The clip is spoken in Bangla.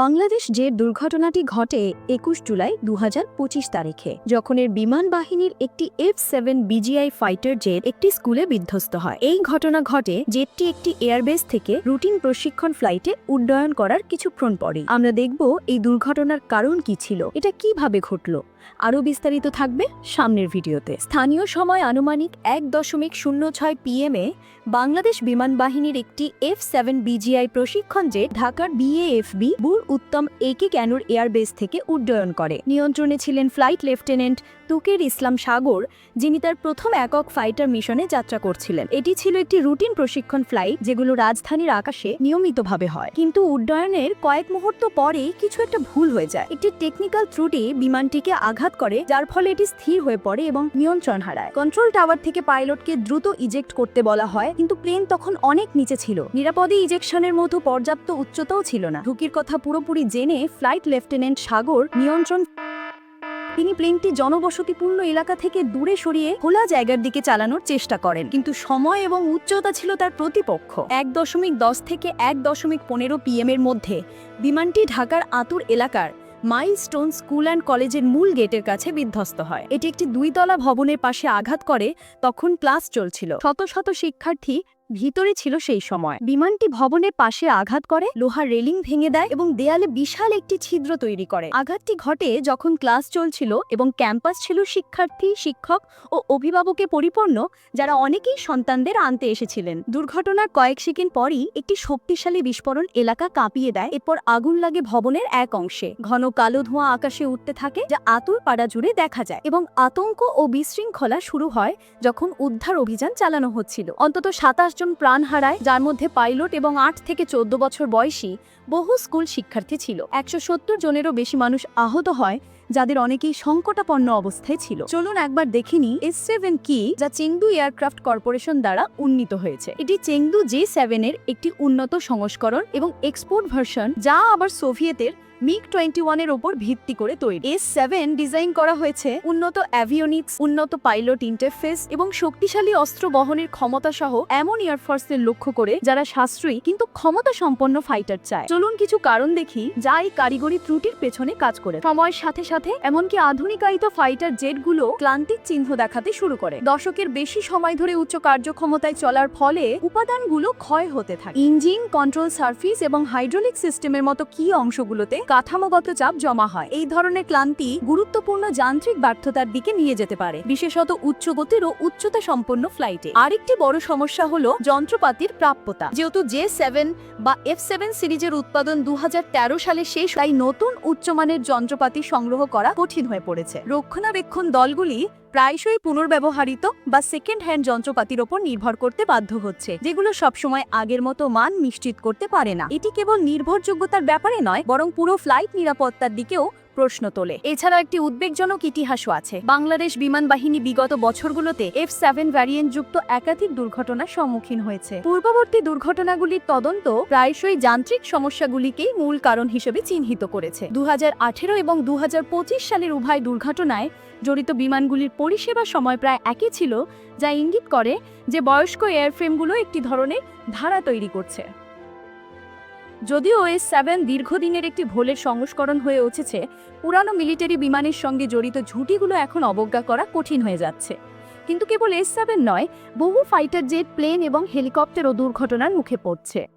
বাংলাদেশ যে দুর্ঘটনাটি ঘটে একুশ জুলাই দু হাজার পঁচিশ তারিখে, যখন এর বিমান বাহিনীর একটি F seven BGI fighter jet একটি স্কুলে বিধ্বস্ত হয়। এই ঘটনা ঘটে জেটটি একটি এয়ারবেস থেকে রুটিন প্রশিক্ষণ ফ্লাইটে উড্ডয়ন করার কিছুক্ষণ পরে আমরা দেখব এই দুর্ঘটনার কারণ কি ছিল, এটা কীভাবে ঘটলো। আরও বিস্তারিত থাকবে সামনের ভিডিওতে। স্থানীয় সময় আনুমানিক এক দশমিক শূন্য ছয় পিএমে বাংলাদেশ বিমান বাহিনীর একটি এফ সেভেন বিজিআই প্রশিক্ষণ জেট ঢাকার বিএএফবি বুর উত্তম একে ক্যানুর এয়ারবেস থেকে উড্ডয়ন করে। নিয়ন্ত্রণে ছিলেন ফ্লাইট লেফটেন্যান্ট তুকের ইসলাম সাগর, যিনি তার প্রথম একক ফাইটার মিশনে যাত্রা করছিলেন। এটি ছিল একটি রুটিন প্রশিক্ষণ ফ্লাইট, যেগুলো রাজধানীর আকাশে নিয়মিতভাবে হয়। কিন্তু উড্ডয়নের কয়েক মুহূর্ত পরেই কিছু একটা ভুল হয়ে যায়। একটি টেকনিক্যাল ত্রুটি বিমানটিকে আঘাত করে, যার ফলে এটি স্থির হয়ে পড়ে এবং নিয়ন্ত্রণ হারায়। কন্ট্রোল টাওয়ার থেকে পাইলটকে দ্রুত ইজেক্ট করতে বলা হয়, কিন্তু প্লেন তখন অনেক নিচে ছিল। নিরাপদে ইজেকশনের মতো পর্যাপ্ত উচ্চতাও ছিল না। ঝুঁকির কথা পুরোপুরি জেনে ফ্লাইট লেফটেন্যান্ট সাগর নিয়ন্ত্রণ তিনি প্লেনটি জনবসতিপূর্ণ এলাকা থেকে দূরে সরিয়ে খোলা জায়গার দিকে চালানোর চেষ্টা করেন। কিন্তু সময় এবং উচ্চতা ছিল তার প্রতিপক্ষ। এক দশমিক দশ থেকে এক দশমিক পনেরো পিএম এর মধ্যে বিমানটি ঢাকার আতুর এলাকার মাইলস্টোন স্কুল অ্যান্ড কলেজের মূল গেটের কাছে বিধ্বস্ত হয়। এটি একটি দুইতলা ভবনের পাশে আঘাত করে, তখন ক্লাস চলছিল। শত শত শিক্ষার্থী ভিতরে ছিল সেই সময়। বিমানটি ভবনের পাশে আঘাত করে, লোহার রেলিং ভেঙে দেয় এবং দেয়ালে বিশাল একটি ছিদ্র তৈরি করে। আঘাতটি ঘটে যখন ক্লাস চলছিল এবং ক্যাম্পাস ছিল শিক্ষার্থী, শিক্ষক ও অভিভাবকে পরিপূর্ণ, যারা অনেকেই সন্তানদের আনতে এসেছিলেন। দুর্ঘটনার কয়েক সেকেন্ড পরই একটি শক্তিশালী বিস্ফোরণ এলাকা কাঁপিয়ে দেয়। এরপর আগুন লাগে ভবনের এক অংশে। ঘন কালো ধোঁয়া আকাশে উঠতে থাকে, যা আতুর পাড়া জুড়ে দেখা যায় এবং আতঙ্ক ও বিশৃঙ্খলা শুরু হয় যখন উদ্ধার অভিযান চালানো হচ্ছিল। অন্তত সাতাশ জন প্রাণ হারায়, যার মধ্যে পাইলট এবং আট থেকে চোদ্দ বছর বয়সী বহু স্কুল শিক্ষার্থী ছিল। একশো সত্তর জনেরও বেশি মানুষ আহত হয় যাদের অনেকেই সংকটাপন্ন অবস্থায় ছিল। চলুন একবার দেখিনি এস সেভেন কি যা চেংদু এয়ারক্রাফট কর্পোরেশন দ্বারা উন্নীত হয়েছে। এটি চেংদু জে সেভেনের একটি উন্নত সংস্করণ এবং এক্সপোর্ট ভার্সন যা আবার সোভিয়েতের মিগ টোয়েন্টি ওয়ানের ওপর ভিত্তি করে তৈরি। এস সেভেন ডিজাইন করা হয়েছে উন্নত অ্যাভিওনিক্স, উন্নত পাইলট ইন্টারফেস এবং শক্তিশালী অস্ত্র বহনের ক্ষমতা সহ এমন এয়ারফোর্সের লক্ষ্য করে যারা সাশ্রয়ী কিন্তু ক্ষমতা সম্পন্ন ফাইটার চায়। চলুন কিছু কারণ দেখি যা এই কারিগরি ত্রুটির পেছনে কাজ করে। সময়ের সাথে সাথে এমনকি আধুনিকায়িত ফাইটার জেটগুলো ক্লান্তির চিহ্ন দেখাতে শুরু করে। দশকের বেশি সময় ধরে উচ্চ কার্যক্ষমতায় চলার ফলে উপাদানগুলো ক্ষয় হতে থাকে। ইঞ্জিন, কন্ট্রোল সার্ফিস এবং হাইড্রোলিক সিস্টেমের মতো কি অংশগুলোতে কাঠামোগত চাপ জমা হয়, এই ধরনের ক্লান্তি গুরুত্বপূর্ণ যান্ত্রিক ব্যর্থতার দিকে নিয়ে যেতে পারে, বিশেষত উচ্চ গতির ও উচ্চতা সম্পন্ন ফ্লাইটে। আরেকটি বড় সমস্যা হলো যন্ত্রপাতির প্রাপ্যতা। যেহেতু জে সেভেন বা এফ সেভেন সিরিজের উৎপাদন দু হাজার তেরো সালে শেষ, তাই নতুন উচ্চমানের যন্ত্রপাতি সংগ্রহ করা কঠিন হয়ে পড়েছে। রক্ষণাবেক্ষণ দলগুলি প্রায়শই পুনর্ব্যবহারিত বা সেকেন্ড হ্যান্ড যন্ত্রপাতির ওপর নির্ভর করতে বাধ্য হচ্ছে, যেগুলো সবসময় আগের মতো মান নিশ্চিত করতে পারে না। এটি কেবল নির্ভরযোগ্যতার ব্যাপারে নয়, বরং পুরো ফ্লাইট নিরাপত্তার দিকেও প্রশ্ন তোলে। এছাড়াও একটি উদ্বেগজনক ইতিহাসও আছে। বাংলাদেশ বিমান বাহিনী বিগত বছরগুলোতে এফ সেভেন ভ্যারিয়েন্ট যুক্ত একাধিক দুর্ঘটনার সম্মুখীন হয়েছে। পূর্ববর্তী দুর্ঘটনাগুলির তদন্ত প্রায়শই যান্ত্রিক সমস্যাগুলিকেই মূল কারণ হিসেবে চিহ্নিত করেছে। দু হাজার আঠেরো এবং দু হাজার পঁচিশ সালের উভয় দুর্ঘটনায় জড়িত বিমানগুলির পরিষেবা সময় প্রায় একই ছিল, যা ইঙ্গিত করে যে বয়স্ক এয়ারফ্রেমগুলো একটি ধরনের ধারা তৈরি করছে। যদিও এস সেভেন দীর্ঘদিনের একটি ভোলের সংস্করণ হয়ে উঠেছে, পুরানো মিলিটারি বিমানের সঙ্গে জড়িত ঝুঁটিগুলো এখন অবজ্ঞা করা কঠিন হয়ে যাচ্ছে। কিন্তু কেবল এস সেভেন নয়, বহু ফাইটার জেট প্লেন এবং হেলিকপ্টারও দুর্ঘটনার মুখে পড়ছে।